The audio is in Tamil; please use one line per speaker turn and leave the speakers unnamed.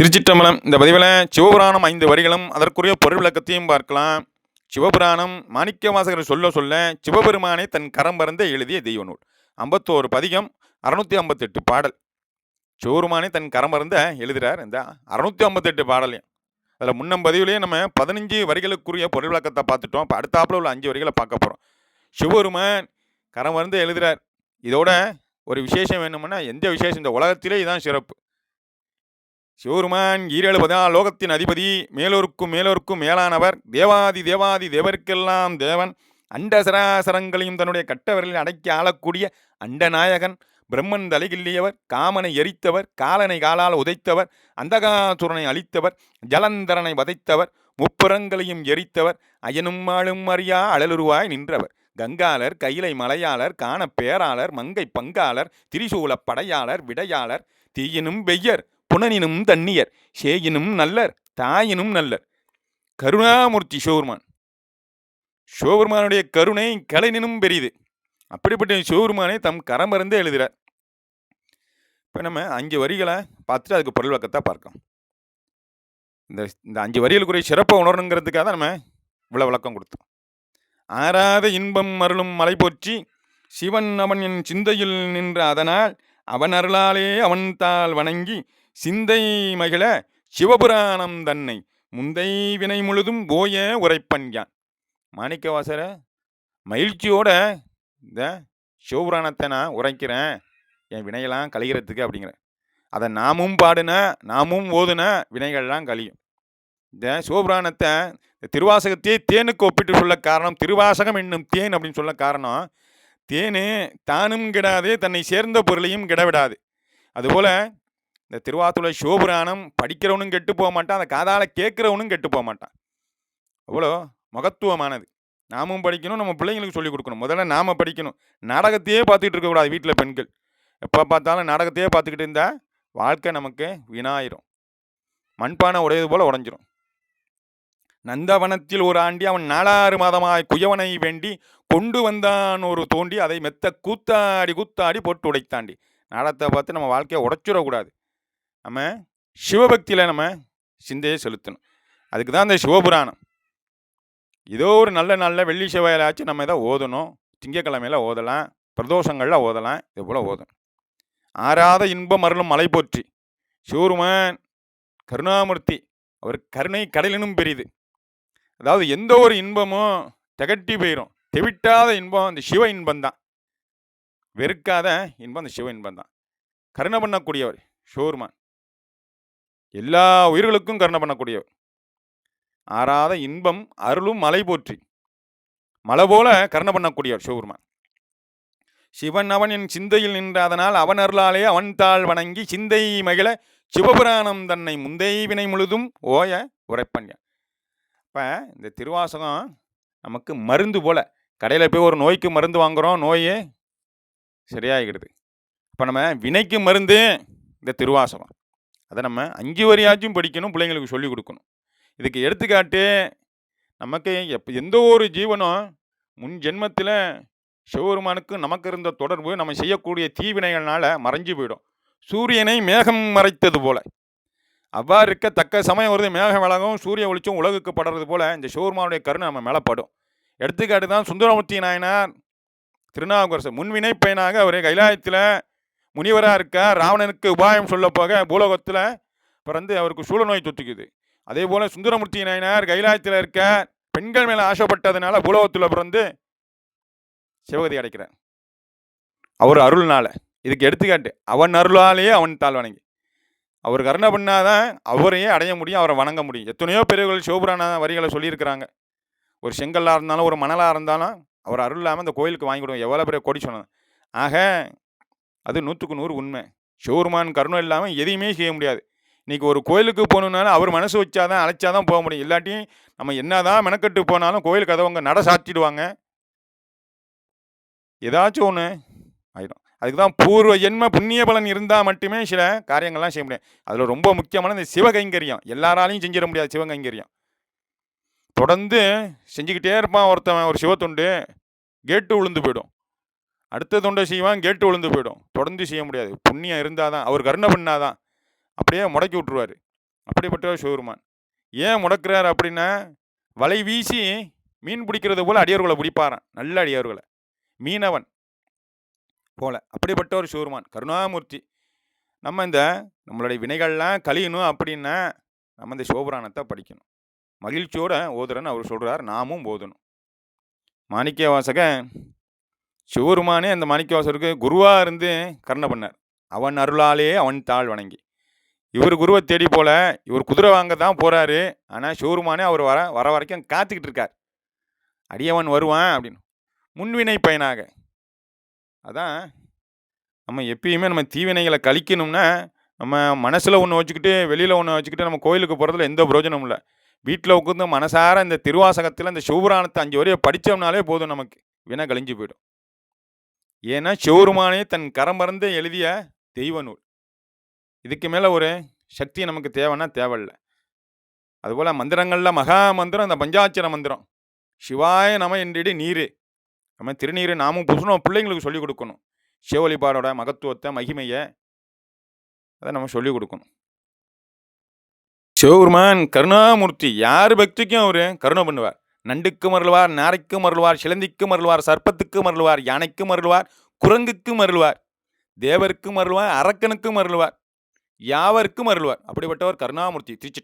திருச்சிற்றம்பலம். இந்த பதிவில் சிவபுராணம் ஐந்து வரிகளும் அதற்குரிய பொருள் விளக்கத்தையும் பார்க்கலாம். சிவபுராணம் மாணிக்கவாசகர் சொல்ல சொல்ல சிவபெருமானை தன் கரம் பறந்த எழுதிய தெய்வ நூல் ஐம்பத்தோரு பதிகம் அறுநூத்தி ஐம்பத்தெட்டு பாடல். சிவபெருமானை தன் கரம் பறந்த எழுதுகிறார் இந்த அறுநூத்தி ஐம்பத்தெட்டு பாடலையும். அதில் முன்னம் பதிவுலேயே நம்ம பதினஞ்சு வரிகளுக்குரிய பொருள் விளக்கத்தை பார்த்துட்டோம். இப்போ அடுத்தாப்புல உள்ள அஞ்சு வரிகளை பார்க்க போகிறோம் சிவபெருமான் கரம் மறந்து எழுதுகிறார் இதோட ஒரு விசேஷம் வேணும்னா எந்த விசேஷம்? இந்த உலகத்திலே இதுதான் சிறப்பு. சிவருமான் ஈரெழுபதா லோகத்தின் அதிபதி மேலோருக்கும் மேலோருக்கும் மேலானவர் தேவாதி தேவாதி தேவர்க்கெல்லாம் தேவன். அண்ட சராசரங்களையும் தன்னுடைய கட்டவர்களில் அடக்கி ஆளக்கூடிய அண்டநாயகன் பிரம்மன் தலைகில்லியவர் காமனை எரித்தவர் காலனை காலால் உதைத்தவர் அந்தகாசுரனை அழித்தவர் ஜலந்தரனை வதைத்தவர் முப்புறங்களையும் எரித்தவர் அயனும் ஆளும் அறியா அழலுருவாய் நின்றவர். கங்காளர் கைலை மலையாளர் காண பேராளர் மங்கை பங்காளர் திரிசூல படையாளர் விடையாளர் தீயினும் வெய்யர் புனனினும் தண்ணியர் சேயினும் நல்லர் தாயினும் நல்லர். கருணாமூர்த்தி சிவபெருமான் சிவபெருமானுடைய கருணை கலைனினும் பெரியது அப்படிப்பட்ட சிவபெருமானை தம் கரமருந்து எழுதுகிறார். இப்போ நம்ம அஞ்சு வரிகளை பார்த்துட்டு அதுக்கு பொருள் விளக்கத்தை பார்க்கலாம் இந்த இந்த அஞ்சு வரிகளுக்குரிய சிறப்பை உணரணுங்கிறதுக்காக தான் நம்ம இவ்வளோ விளக்கம் கொடுத்தோம். ஆறாத இன்பம் அருளும் மலை போற்றி சிவன் அவன் என் சிந்தையில் நின்ற அதனால் அவன் அருளாலே அவன் தாள் வணங்கி சிந்தை மகிழ சிவபுராணம் தன்னை. முந்தை வினை முழுதும் போய உரைப்பன் யான். மாணிக்கவாசர மகிழ்ச்சியோட இந்த சிவபுராணத்தை நான் உரைக்கிறேன். என் வினையெல்லாம் கழிகிறதுக்கு அப்படிங்கிற. அதை நாமும் பாடின நாமும் ஓதுன வினைகள்லாம் கழியும். இந்த சிவபுராணத்தை இந்த திருவாசகத்தையே தேனுக்கு ஒப்பிட்டு சொல்ல காரணம் திருவாசகம் என்னும் தேன் அப்படின்னு சொல்ல காரணம் தேனு தானும் கிடாது தன்னை சேர்ந்த பொருளையும் கிடவிடாது. அதுபோல் இந்த திருவாத்துளை சிவபுராணம் படிக்கிறவனும் கெட்டு போக மாட்டான். அந்த காதால் கேட்குறவனும் கெட்டு போக மாட்டான். அவ்வளோ மகத்துவமானது. நாமும் படிக்கணும் நம்ம பிள்ளைங்களுக்கு சொல்லிக் கொடுக்கணும். முதல்ல நாம் படிக்கணும். நாடகத்தையே பார்த்துக்கிட்டு இருக்கக்கூடாது வீட்டில் பெண்கள். எப்போ பார்த்தாலும் நாடகத்தையே பார்த்துக்கிட்டு இருந்தால் வாழ்க்கை நமக்கு வீணாயிரும். மண்பானை உடையது போல் உடஞ்சிரும். நந்தவனத்தில் ஒரு ஆண்டி அவன் நாலாறு மாதமாய் குயவனை வேண்டி கொண்டு வந்தான் ஒரு தோண்டி. அதை மெத்த கூத்தாடி கூத்தாடி போட்டு உடைத்தாண்டி. நாடகத்தை பார்த்து நம்ம வாழ்க்கையை உடைச்சிடக்கூடாது நம்ம சிவபக்தியில் நம்ம சிந்தையை செலுத்தணும். அதுக்கு தான் இந்த சிவபுராணம். ஏதோ ஒரு நல்ல நல்ல வெள்ளி செவ்வாயிலாச்சும் நம்ம இதை ஓதணும். திங்கக்கிழமையில் ஓதலாம். பிரதோஷங்களில் ஓதலாம். இது போல் ஓதணும். ஆறாத இன்பம் அருளும் மலை போற்றி. சிவருமான் கருணாமூர்த்தி அவர் கருணை கடலினும் பெரிது. அதாவது எந்த ஒரு இன்பமும் திகட்டி போயிடும் தெவிட்டாத இன்பம் அந்த சிவ இன்பம் தான் வெறுக்காத இன்பம் அந்த சிவ இன்பம் தான் கருணை பண்ணக்கூடியவர் ஷோர்மான் எல்லா உயிர்களுக்கும் கருணை பண்ணக்கூடியவர். ஆறாத இன்பம் அருளும் மலை போற்றி. மலை போல கருணை பண்ணக்கூடியவர் சிவபெருமான். சிவன் அவன் என் சிந்தையில் நின்ற அதனால் அவன் அருளாலே அவன் தாழ் வணங்கி சிந்தை மகிழ சிவபுராணம் தன்னை முந்தை வினை முழுதும் ஓய உரைப்பன் இப்போ இந்த திருவாசகம் நமக்கு மருந்து போல கடையில் போய் ஒரு நோய்க்கு மருந்து வாங்குகிறோம் நோயே சரியாகிடுது இப்போ நம்ம வினைக்கு மருந்து இந்த திருவாசகம். அதை நம்ம அஞ்சு வரியாச்சும் படிக்கணும் பிள்ளைங்களுக்கு சொல்லிக் கொடுக்கணும். இதுக்கு எடுத்துக்காட்டு நமக்கு எப்போ எந்த ஒரு ஜீவனும் முன் ஜென்மத்தில் சிவபெருமானுக்கு நமக்கு இருந்த தொடர்பு நம்ம செய்யக்கூடிய தீவினைகள்னால் மறைஞ்சு போயிடும். சூரியனை மேகம் மறைத்தது போல. அவ்வாறு இருக்க தக்க சமயம் வருது மேகம் விலகும் சூரிய ஒளிச்சும் உலகுக்கு படுறது போல் இந்த சிவபெருமானுடைய கருணை நம்ம மேலே படும். எடுத்துக்காட்டு தான் சுந்தரமூர்த்தி நாயனார் திருநாவுக்கரசர் முன்வினை பயனாக அவர் கைலாயத்தில் முனிவராக இருக்க ராவணனுக்கு உபாயம் சொல்ல போக பூலோகத்தில் பிறந்து அவருக்கு சூழ நோய் தொத்துக்குது. அதே போல் சுந்தரமூர்த்தி நாயனார் கைலாயத்தில் இருக்க பெண்கள் மேலே ஆசைப்பட்டதுனால பூலோகத்தில் பிறந்து சிவகதி அடைக்கிறார். அவர் அருள்னால. இதுக்கு எடுத்துக்காட்டு அவன் அருளாலேயே அவன் தாழ் வணங்கி. அவர் கருணை பண்ணாதான் அவரையே அடைய முடியும் அவரை வணங்க முடியும். எத்தனையோ பெரியவர்கள் சிவபுராண வரிகளை சொல்லியிருக்கிறாங்க. ஒரு செங்கல்லாக இருந்தாலும் ஒரு மணலாக இருந்தாலும் அவர் அருள் இல்லாமல் அந்த கோயிலுக்கு வாங்கி கொடுங்க. எவ்வளோ பெரிய கொடி சொன்னது. ஆக அது நூற்றுக்கு நூறு உண்மை. ஷோருமான் கருணை இல்லாமல் எதையுமே செய்ய முடியாது. இன்றைக்கி ஒரு கோயிலுக்கு போகணுன்னாலும் அவர் மனசு வச்சாதான் அழைச்சாதான் போக முடியும். இல்லாட்டியும் நம்ம என்னதான் மெனக்கட்டு போனாலும் கோயில் கதவங்க நட சாத்திடுவாங்க. ஏதாச்சும் ஒன்று ஆயிடும். அதுக்கு தான் பூர்வ ஜென்ம புண்ணிய பலன் இருந்தால் மட்டுமே சில காரியங்கள்லாம் செய்ய முடியும். அதில் ரொம்ப முக்கியமான இந்த சிவகைங்கரியம். எல்லாராலையும் செஞ்சிட முடியாது சிவகைங்கரியம். தொடர்ந்து செஞ்சுக்கிட்டே இருப்பான் ஒருத்தன் ஒரு சிவத்தொண்டு. கேட்டு விழுந்து போயிடும். அடுத்த தொண்டை செய்வான் கேட்டு விழுந்து போயிடும். தொடர்ந்து செய்ய முடியாது. புண்ணியம் இருந்தால் தான் அவர் கருணை பண்ணாதான் அப்படியே முடக்கி விட்ருவாரு அப்படிப்பட்டவர் சிவபெருமான். ஏன் முடக்கிறார் அப்படின்னா வலை வீசி மீன் பிடிக்கிறது போல் அடியவர்களை பிடிப்பாரான் நல்ல அடியவர்களை. மீனவன் போல. அப்படிப்பட்டவர் சிவருமான் கருணாமூர்த்தி. நம்ம இந்த நம்மளுடைய வினைகள்லாம் கழியணும் அப்படின்னா நம்ம இந்த சிவபுராணத்தை படிக்கணும். மகிழ்ச்சியோட ஓதுறன்னு அவர் சொல்கிறார் நாமும் ஓதணும். மாணிக்க வாசகன் சிவருமானே அந்த மாணிக்கவாசருக்கு குருவாக இருந்து கருணை பண்ணார். அவன் அருளாலே அவன் தாழ் வணங்கி. இவர் குருவை தேடி போல இவர் குதிரை வாங்க தான் போகிறாரு ஆனால் சிவருமானே அவர் வர வர வரைக்கும் காத்துக்கிட்டு இருக்கார். அடியவன் வருவான் அப்படின்னு. முன்வினை பயனாக. அதான் நம்ம எப்பயுமே நம்ம தீவினைகளை கழிக்கணும்னா நம்ம மனசில் ஒன்று வச்சுக்கிட்டு வெளியில் ஒன்று வச்சுக்கிட்டு நம்ம கோயிலுக்கு போகிறதுல எந்த பிரயோஜனமும் இல்லை. வீட்டில் உட்காந்து மனசார இந்த திருவாசகத்தில் இந்த சிவபுராணத்தை அஞ்சு வரையை படித்தோம்னாலே போதும் நமக்கு. வினை கழிஞ்சு போயிடும். ஏன்னா சிவருமானே தன் கரமறந்து எழுதிய தெய்வ நூல் இதுக்கு மேலே ஒரு சக்தி நமக்கு தேவைன்னா தேவையில்லை. அதுபோல் மந்திரங்களில் மகா மந்திரம் இந்த பஞ்சாட்சர மந்திரம். சிவாய நம என்றிடு நீர். நம்ம திருநீர் நாமும் புதுசும் பிள்ளைங்களுக்கு சொல்லிக் கொடுக்கணும். சிவ வழிபாடோட மகத்துவத்தை மகிமையை அதை நம்ம சொல்லிக் கொடுக்கணும். சிவபெருமான் கருணாமூர்த்தி யார் பக்திக்கும் அவர் கருணை பண்ணுவார். நண்டுக்கு மருள்வார் நாரைக்கு மருள்வார் சிலந்திக்கு மருள்வார் சர்ப்பத்துக்கு மருள்வார் யானைக்கு மருள்வார் குரங்குக்கு மருள்வார் தேவருக்கு மருள்வார் அரக்கனுக்கு மருள்வார் யாவருக்கும் அருள்வார். அப்படிப்பட்டவர் கருணாமூர்த்தி திருச்சி